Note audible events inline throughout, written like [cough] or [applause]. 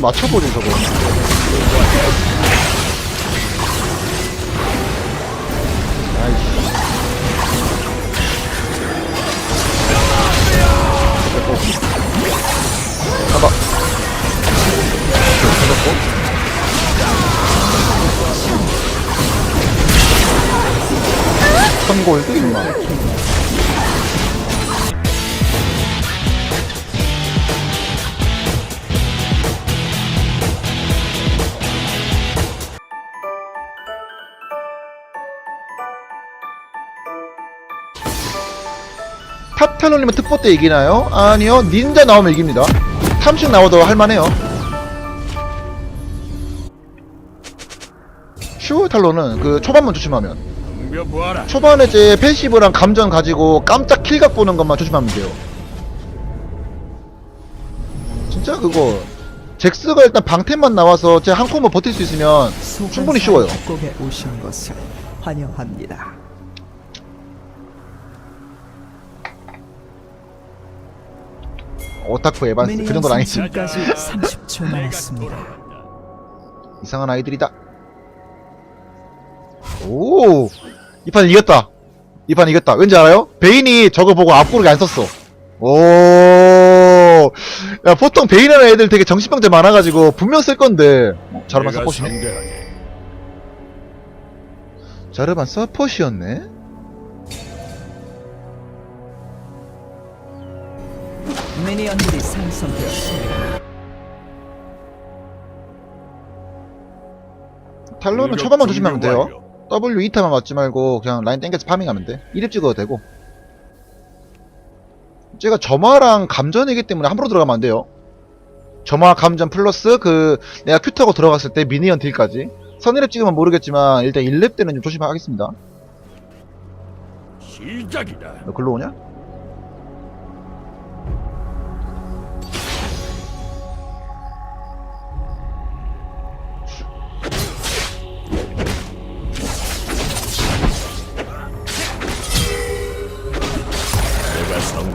맞춰버린 저거. 아이씨. 가봐. 터졌고. 천골드 임마. 탑탈론이면 특보 때 이기나요? 아니요 닌자 나오면 이깁니다 탐식 나와도 할만해요 슈 탈론은 그 초반만 조심하면. 초반에 이제 패시브랑 감전 가지고 깜짝 킬각 보는 것만 조심하면 돼요 진짜 그거 잭스가 일단 방템만 나와서 제한 콤보 버틸 수 있으면 충분히 쉬워요 오신 것을 환영합니다. 오타쿠 에반스 그 정도는 아니지 지금까지 30초 [laughs] 남았습니다. 이상한 아이들이다. 오, 이 판 이겼다. 이 판 이겼다. 왠지 알아요? 베인이 저거 보고 앞구르기 안 썼어. 오, 야 보통 베인이라는 애들 되게 정신병자 많아가지고 분명 쓸 건데 어, 자르반. 상대하지. 자르반 서폿이었네. 미니언들이 생성되었습니다. 탈론은 초반만 조심하면 돼요. W 2타만 맞지 말고 그냥 라인 땡겨서 파밍하면 돼. 1립 찍어도 되고. 제가 점화랑 감전이기 때문에 함부로 들어가면 안 돼요. 점화 감전 플러스 그 내가 큐 타고 들어갔을 때 미니언 딜까지. 선일랩 찍으면 모르겠지만 일단 1렙 때는 좀 조심하겠습니다. 시작이다. 너 글로 오냐?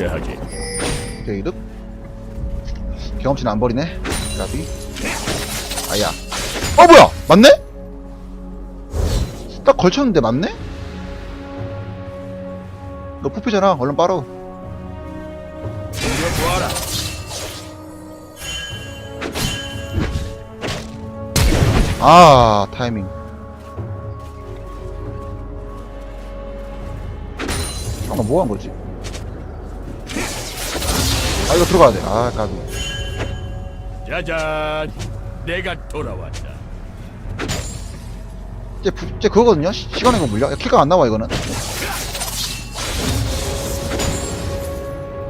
상대하지. 게이득 경험치는 안 버리네 가비 아야 어 뭐야 맞네? 딱 걸쳤는데 맞네? 너 푸피잖아 얼른 덤벼보아라. 아 타이밍 아까 뭐한 거지? 아 이거 들어가야 돼아 가비 짜잔. 내가 돌아왔다. 이제, 부, 이제 그거거든요? 시, 시간의 거 물려? 야, 킬가 안 나와, 이거는.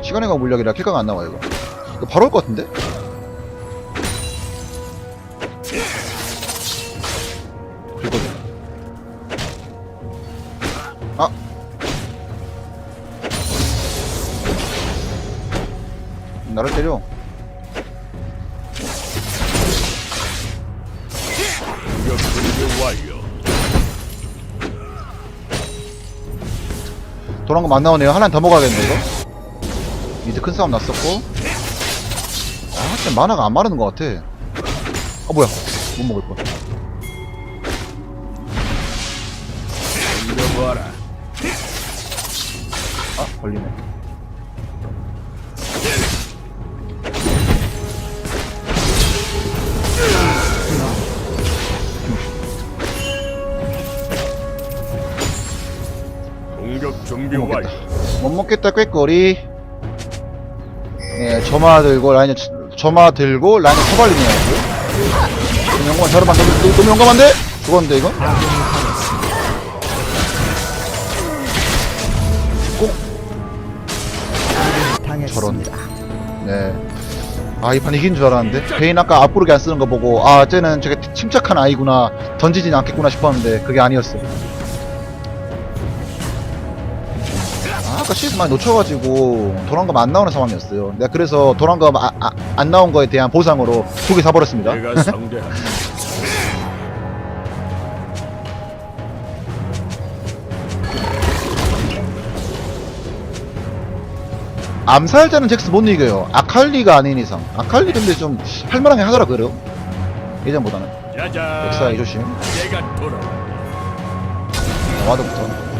시간의 거 물력이라 킬가가 안 나와, 이거. 이거 바로 올 것 같은데? 나를 때려. 공격 준비 완료. 도란 거안 나오네요. 하나 더 먹어야겠는데, 이거? 미드 큰 싸움 났었고. 아, 진짜 만화가 안 마르는 것 같아. 아, 뭐야. 못 먹을 뻔. 덤벼보아라. 아, 걸리네. 못 완료. 먹겠다. 못 먹겠다, 꾀꼬리. 예, 점화 들고, 라인에, 치- 점화 들고, 라인에 처발리네요. 좀 용감한, 저러면 너무, 너무 용감한데? 죽었는데, 이거? 당했습니다. 네. 아, 이 판 이긴 줄 알았는데. 베인 아까 앞구르기 안 쓰는 거 보고, 아, 쟤는 저게 침착한 아이구나. 던지진 않겠구나 싶었는데, 그게 아니었어. 아, 아까 CS 많이 놓쳐가지고, 도란검 안 나오는 상황이었어요. 내가 그래서 도란검 아, 아, 안 나온 거에 대한 보상으로 두 개 사버렸습니다. 내가. [laughs] 암살자는 잭스 못 이겨요. 아칼리가 아닌 이상. 아칼리 근데 좀 할만하게 하더라 그래요. 예전보다는. 짜잔. 역사의 조심. 내가 돌아왔다. 와드부터.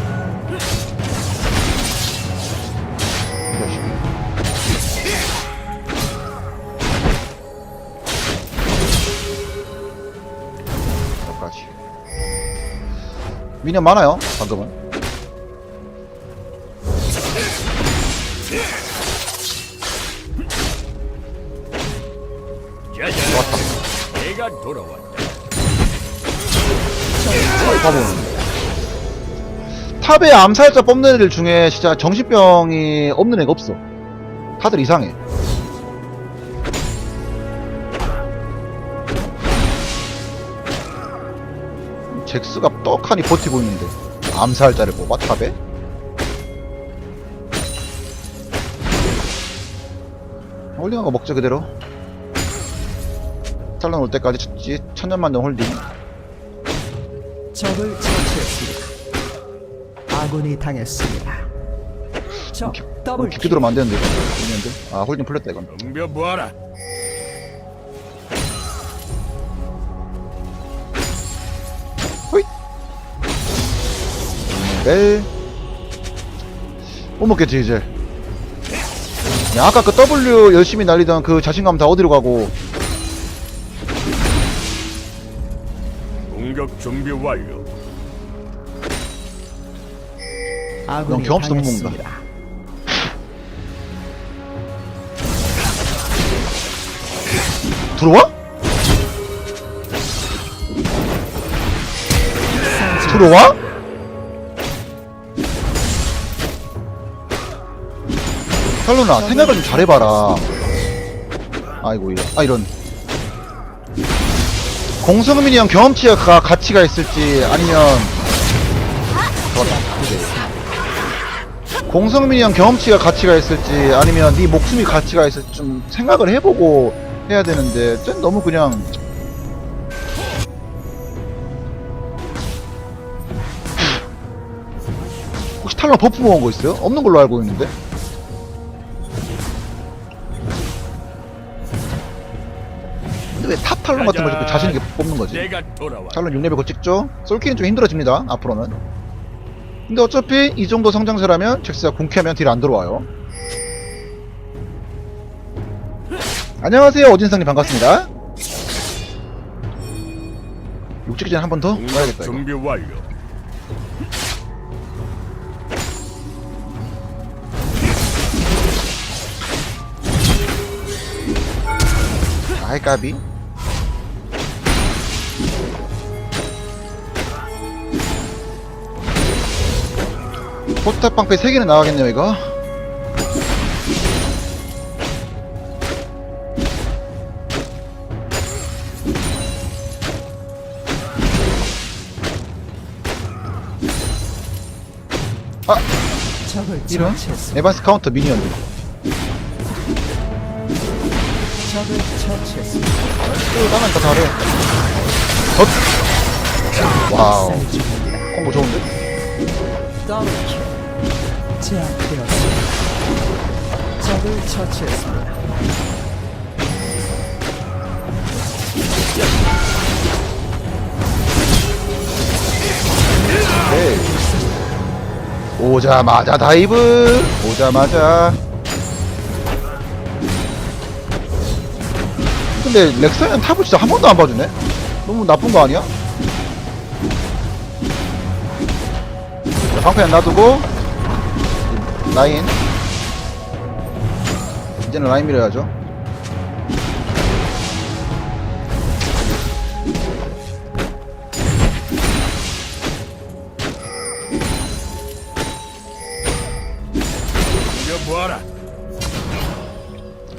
미니언 많아요, 방금은. 짜잔. 내가 돌아왔다. 봐보는 탑에 암살자 뽑는 애들 중에 진짜 정신병이 없는 애가 없어. 다들 이상해. 잭스가 떡하니 버티고 있는데 암살자를 뽑아 탑에? 홀딩한 거 먹자 그대로 잘라놓을 때까지 쳤지 천년만년 홀딩 적을 처치했습니다. 아군이 당했습니다. 적 더블 깊게 들어오면 안 되는데 이거 아 홀딩 풀렸다 이건 덤벼 보아라. 벨못 먹겠지 이제 야 아까 그 W 열심히 날리던 그 자신감 다 어디로 가고 공격 준비 완료. 아군이 넌 경험치 너무 먹는다. 당했습니다. 들어와? 들어와? 탈로나 생각을 좀 잘해봐라. 아이고 이런 아 이런. 공성민이 형 경험치가 가치가 있을지 아니면. 공성민이 형 경험치가 가치가 있을지 아니면 네 목숨이 가치가 있을지 좀 생각을 해보고 해야 되는데 쟤 너무 그냥. 혹시 탈론 버프 모은 거 있어요? 없는 걸로 알고 있는데 탈론 같은 걸 저렇게 자신 있게 뽑는 거지? 내가. 탈론 6레벨 거 찍죠? 솔키는 좀 힘들어집니다 앞으로는 근데 어차피 이 정도 성장세라면 잭스가 궁캐하면 딜 안 들어와요 안녕하세요 어진상님 반갑습니다 육찍기 전에 한 번 더 공격 가야겠다 이거 준비 완료. 아이 까비 포탑 방패 3개는 나가겠네요 이거 적을 이런. 에반스 카운터 미니언들 적을 처치했습니다. 나만 다 잘해 덧 와우. 콤보 좋은데? 더블 킬 제압되었습니다. 적을 처치했습니다. 오케이 오자마자 다이브 오자마자 근데 렉사이언 탑을 진짜 한 번도 안 봐주네? 너무 나쁜 거 아니야? 자, 방패는 놔두고 라인 이제는 라인 밀어야죠.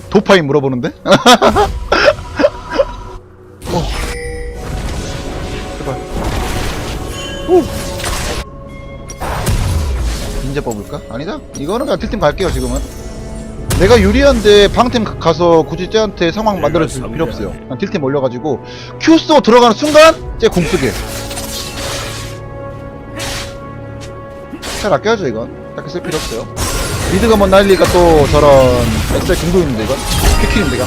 도파인 물어보는데? [laughs] 이제 뽑을까? 아니다. 이거는 그냥 딜팀 갈게요 지금은. 내가 유리한데 방템 가- 가서 굳이 쟤한테 상황 만들어 줄 필요 없어요. 그냥 딜팀 올려가지고 Q 쓰고 들어가는 순간 쟤공 쓰게. 잘 아껴야죠 이건. 딱히 쓸 필요 없어요. 미드가 한번 날리니까 또 저런 엑셀 공도 있는데 이거 퀴킬인데 이거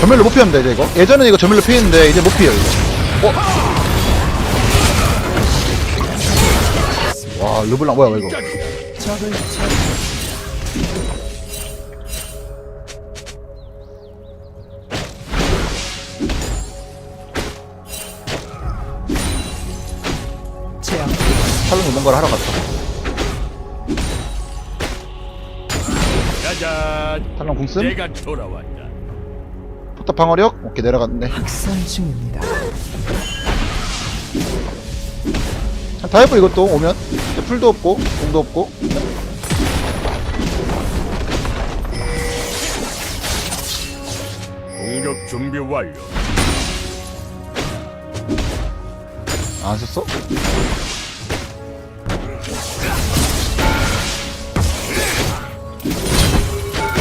전멸로 못 피합니다 이제 이거 예전에 이거 전멸로 피했는데 이제 못 피해요 이거 어? 와 르블랑 뭐야 이거. 탈론 뭔가를 하러 갔다 짜잔. 탈론 내가 돌아왔다. 포탑 방어력 오케이 내려갔네 학살 중입니다. 다 해보 이것도 오면 풀도 없고 공도 없고 공격 준비 완료. 안 썼어?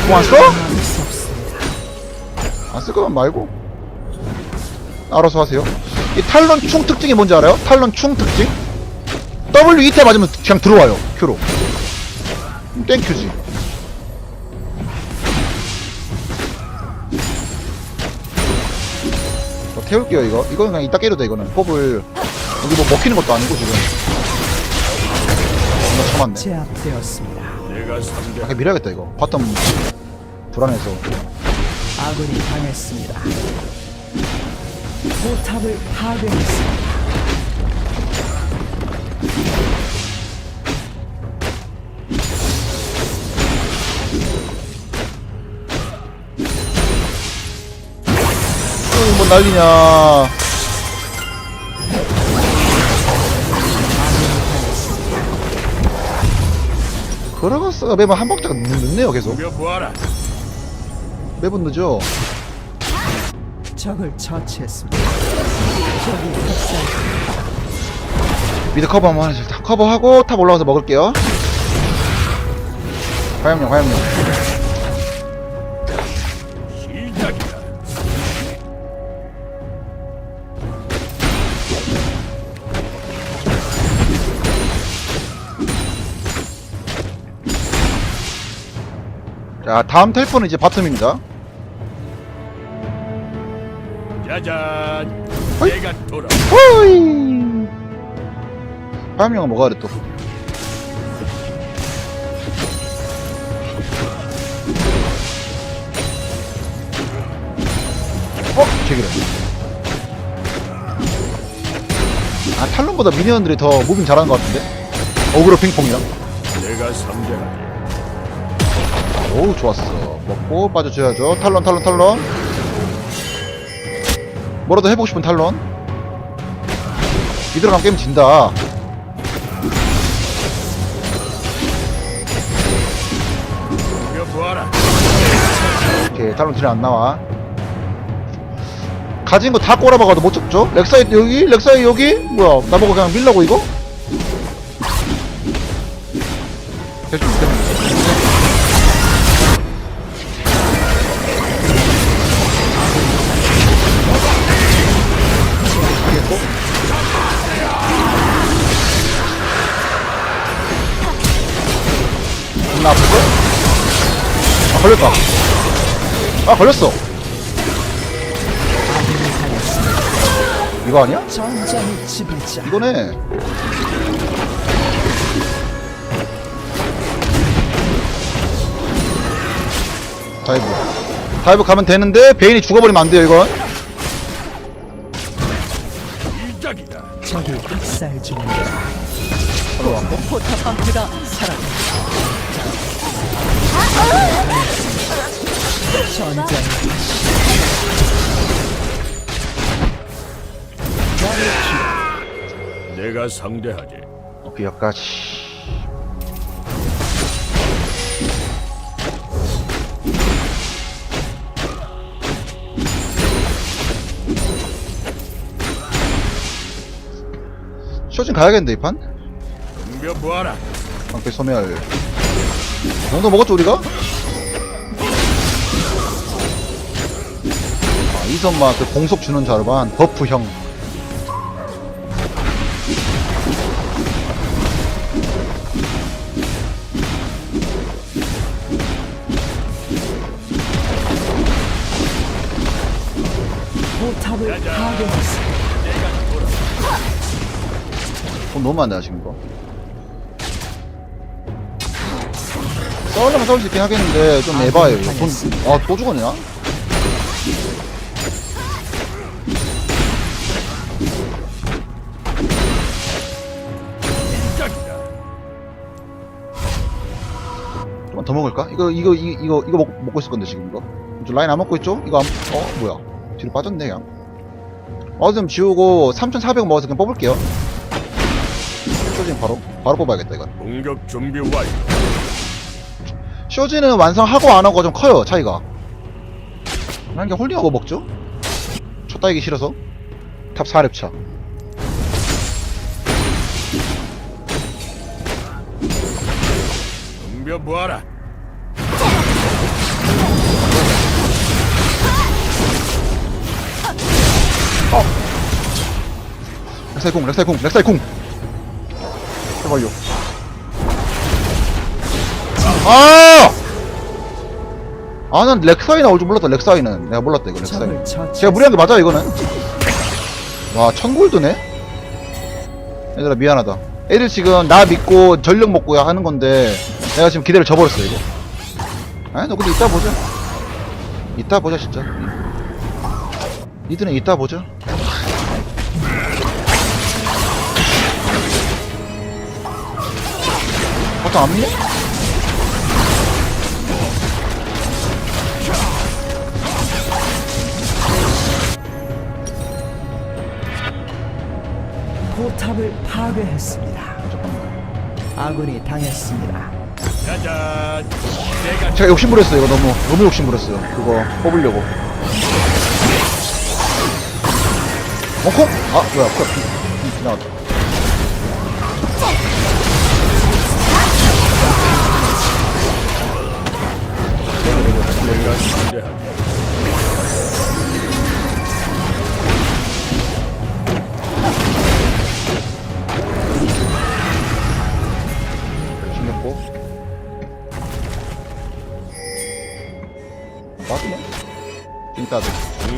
공안 써? 막을 수 없습니다. 안쓸 거면 말고 알아서 하세요 이 탈론 충 특징이 뭔지 알아요? 탈론 충 특징? W 이태 맞으면 그냥 들어와요 큐로 음, 땡큐지 저 태울게요 이거 이거는 그냥 이따 깨도 돼 이거는 pop을 여기 뭐 먹히는 것도 아니고 지금 존나 참았네 제압되었습니다. 내가 상대. 아 밀어야겠다 이거 바텀 불안해서 아군이 당했습니다. 포탑을 파괴했습니다. 난리냐. 걸어갔어 매번 한 박자가 늦- 늦네요 계속. 매번 늦어 적을 처치했습니다. 미드 커버 한번 일단 커버하고 탑 올라가서 먹을게요. 화염용 화염용 자 다음 텔포는 이제 바텀입니다 짜잔. 어이. 내가 돌아. 호이 화염용은 뭐가 그래 또 어? 제기래 아 탈론보다 미니언들이 더 무빙 잘하는 것 같은데? 어그로 핑퐁이랑 내가 상대하지. 오우 좋았어 먹고 빠져줘야죠 탈론 탈론 탈론 뭐라도 해보고 싶은 탈론 이대로 가면 게임 진다. 오케이 탈론 딜이 안 나와 가진 거 다 꼬라박아도 못 잡죠? 렉사이 여기? 렉사이 여기? 뭐야 나보고 그냥 밀라고 이거? 대충 걸렸다 아 걸렸어 이거 아니야? 이거네 다이브 다이브 가면 되는데 베인이 죽어버리면 안 돼요 이건. 적이 학살 중입니다. 포탑 방패가 사라졌습니다. 내가 상대하지. 오케이 여기까지 쇼진 가야겠는데 이판? 공격 보아라. 방패 소멸 이 정도 먹었죠 우리가? 이선마 그 공속 주는 자르반 버프형. 포탑을 파괴했어. 돈 너무 많네 지금 이거. 싸우려면 싸울 수 있긴 하겠는데 좀 에바예요. 돈아또 죽었냐? 먹을까? 이거 이거 이, 이거 이거 먹, 먹고 있을 건데 지금 이거? 저 라인 안 먹고 있죠? 이거 안, 어 뭐야? 뒤로 빠졌네 그냥. 어좀 지우고 3400 먹어서 그냥 뽑을게요. 쇼진 바로 바로 뽑아야겠다 이건. 공격 준비 완료. 쇼지는 완성하고 안 하고 좀 커요 차이가. 난 그냥 홀딩하고 먹죠? 첫 따이기 싫어서? 탑 4렙차. 덤벼보아라. 렉사이 쿵 렉사이 쿵 렉사이 쿵 해발요 아! 아, 난 렉사이 나올 줄 몰랐다, 렉사이는. 내가 몰랐다, 이거, 렉사이. 제가 무리한 게 맞아, 이거는? 와, 천골드네? 얘들아, 미안하다. 애들 지금 나 믿고 전력 먹고 하는 건데, 내가 지금 기대를 저버렸어, 이거. 아, 너 근데 이따 보자. 이따 보자, 진짜. 니들은 이따 보자. 바탕 안 미네? 포탑을 파괴했습니다. 아군이 당했습니다. 짜잔. 내가 제가 욕심부렸어요, 이거 너무. 너무 욕심부렸어요. 그거 뽑으려고. 어, 콩? 아, 뭐야, 비 나왔다.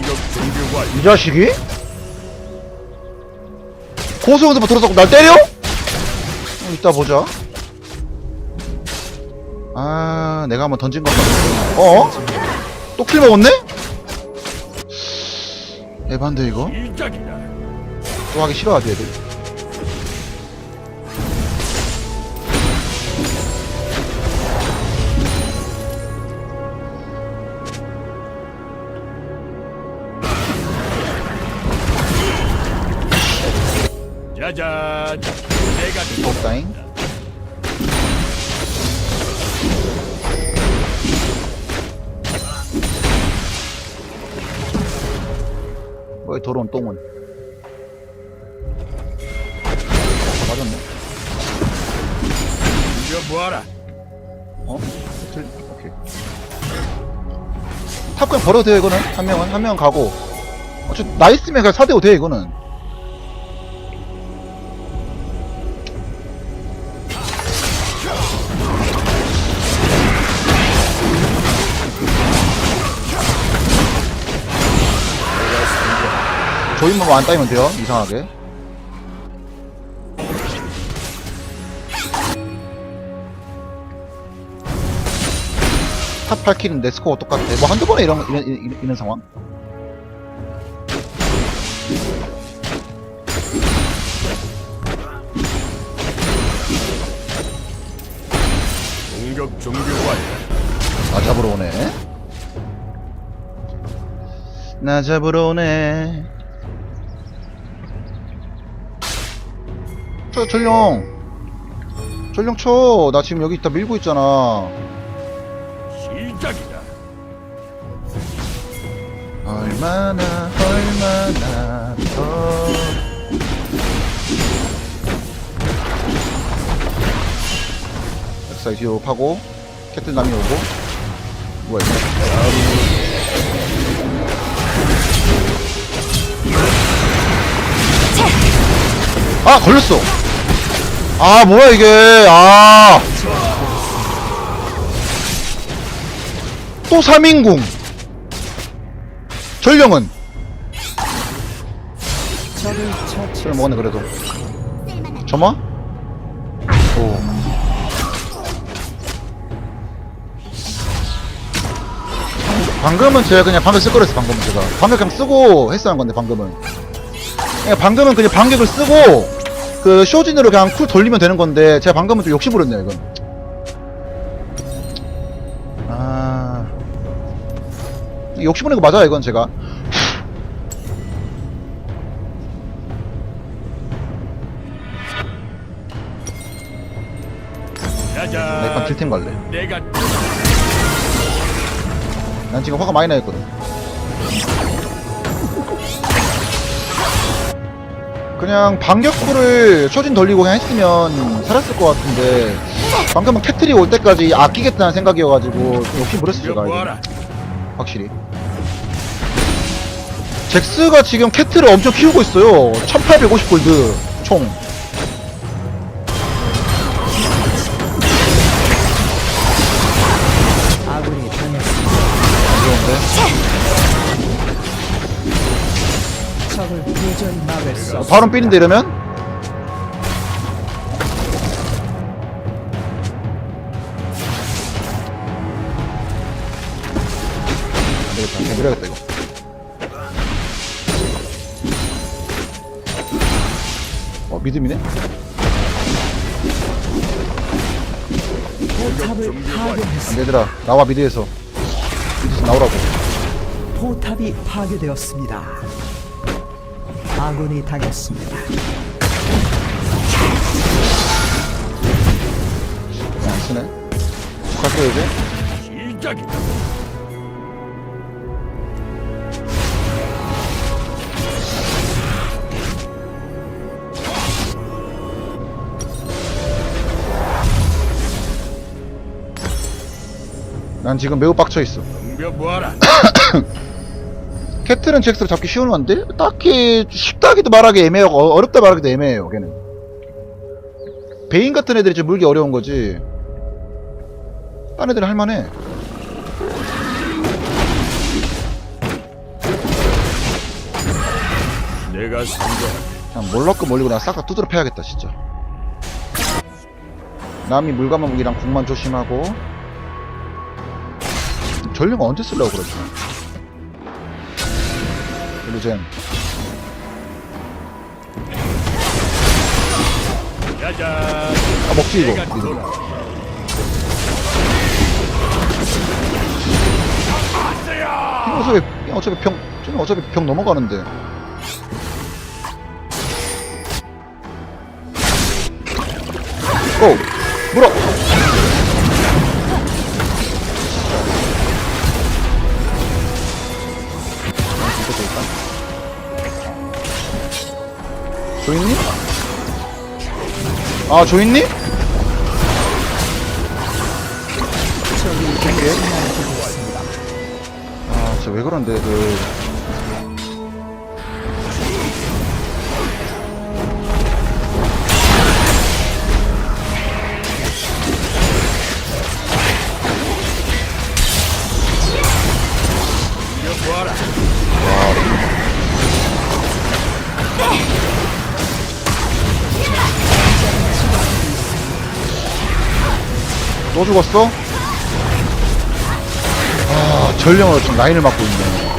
공격 준비 완료. 이 자식이? 고소연습 들어서 날 때려? 어, 이따 보자. 아, 내가 한번 던진 것 같아. 어? 또 킬 먹었네? 에반데 이거? 또 하기 싫어하지 애들. 보아라. 어? 틀 오케이. 탑 그냥 버려도 돼요 이거는? 한 명은? 한 명은 가고. 어차 나이스면 그냥 4대5 돼 이거는. 조인만 안 따이면 돼요 이상하게 탑 8킬은 내 스코어 똑같아 뭐 한두 번에 이런 이런, 이런, 이런 상황? 공격 준비 완료. 나 잡으러 오네. 나 잡으러 오네. 저 전령 전령 쳐 나 지금 여기 있다 밀고 있잖아 시작이다. 얼마나 얼마나 더. 엑사이 뒤로 파고 캐틀 남이 오고. 뭐야 이거? 아 걸렸어. 아 뭐야 이게. 아 또 3인궁. 전령은? 처치했습니다. 먹었네 그래도. 점화? 오. 방금은 제가 그냥 방금 쓸 거랬어 방금은 제가. 방금 그냥 쓰고 했어 한 건데 방금은. 그냥 방금은 그냥 반격을 쓰고 그 쇼진으로 그냥 쿨 돌리면 되는 건데 제가 방금은 좀 욕심 부렸네요 이건 욕심 부리는 거 맞아요 이건 제가 나 짜잔. 딜템 갈래 내가 난 지금 화가 많이 나 있거든. 그냥 반격풀을 초진 돌리고 그냥 했으면 살았을 것 같은데 방금은 캐틀이 올 때까지 아끼겠다는 생각이어가지고 좀 욕심 부렸어 제가 이거. 확실히. 잭스가 지금 캐틀을 엄청 키우고 있어요. 1850골드 총. 바로 삐인데 이러면 믿음이네 포탑을 나와 미드에서 미드에서 나오라고 포탑이 파괴되었습니다. 아군이 당했습니다. 안 쓰네 갈게요 이제 시작이다. 난 지금 매우 빡쳐있어. 덤벼. [coughs] 캐틀은 잭스로 잡기 쉬운 건데 딱히 쉽다기도 말하기 애매하고 어- 어렵다 말하기도 애매해요 걔는. 베인 같은 애들이 좀 물기 어려운 거지. 딴 애들은 할만해. 내가 상대. 그냥 몰락고 몰리고 나 싹 다 두드려 패야겠다 진짜. 남이 물감아 무기랑 궁만 조심하고 전령 언제 쓰려고 그러지 루젠. 짜잔. 아 먹지 이거. 형 어차피 형 어차피 평 저는 어차피 평 넘어가는데. 고 물어 조있니? 아 조있니? 아 진짜 왜 그런데 그 또 죽었어? 아 전령으로 지금 라인을 막고 있네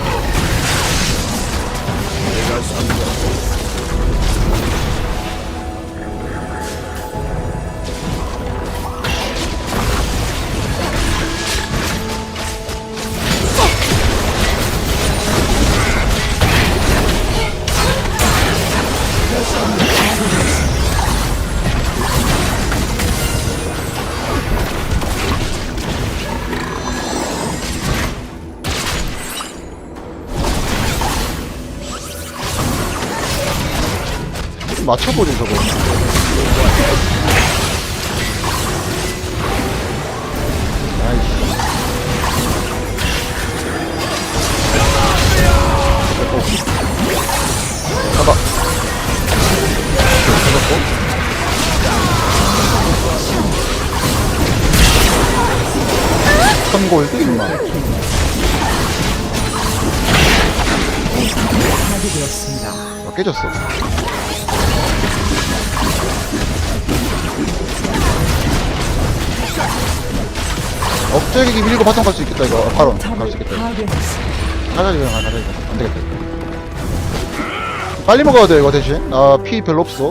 맞춰보지 저거. 아이씨. 가봐 잡았고 임마 파괴되었습니다. 아, 깨졌어 억제기 밀고 바텀 갈 수 있겠다 이거. 아, 바로. 갈 수 있겠다. 가자 이거 가자 이거 안 되겠다 이거. 빨리 먹어야 돼 이거 대신. 아피 별로 없어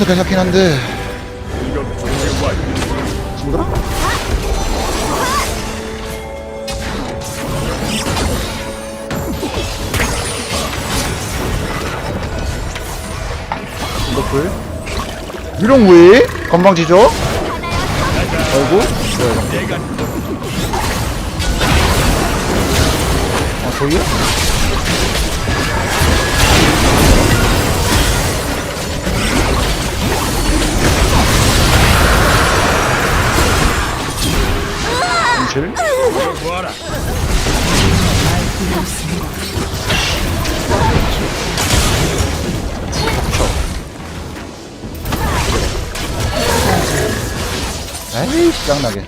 소전도 괜찮긴 한데. 친구들아 노플 유령 왜 건방지죠? 아이고 뭐야 내가 아 저기요? 짱나게.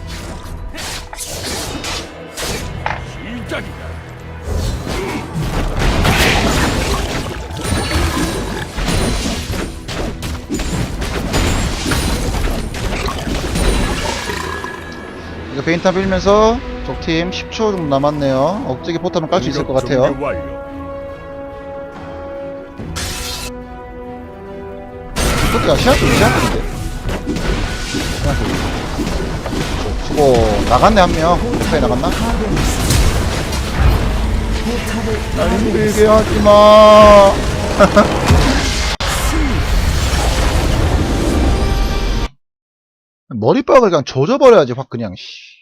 이거 베인탑 빌면서 적팀 10초 정도 남았네요 억제기 포탑은 깔 수 있을 것 같아요 준비 완료. 그것도 시합 좀 시합인데 수고 나갔네 한명 포탑에 나갔나? 파괴. 힘들게 하지마 머리박을 그냥 조져버려야지 확 그냥 씨.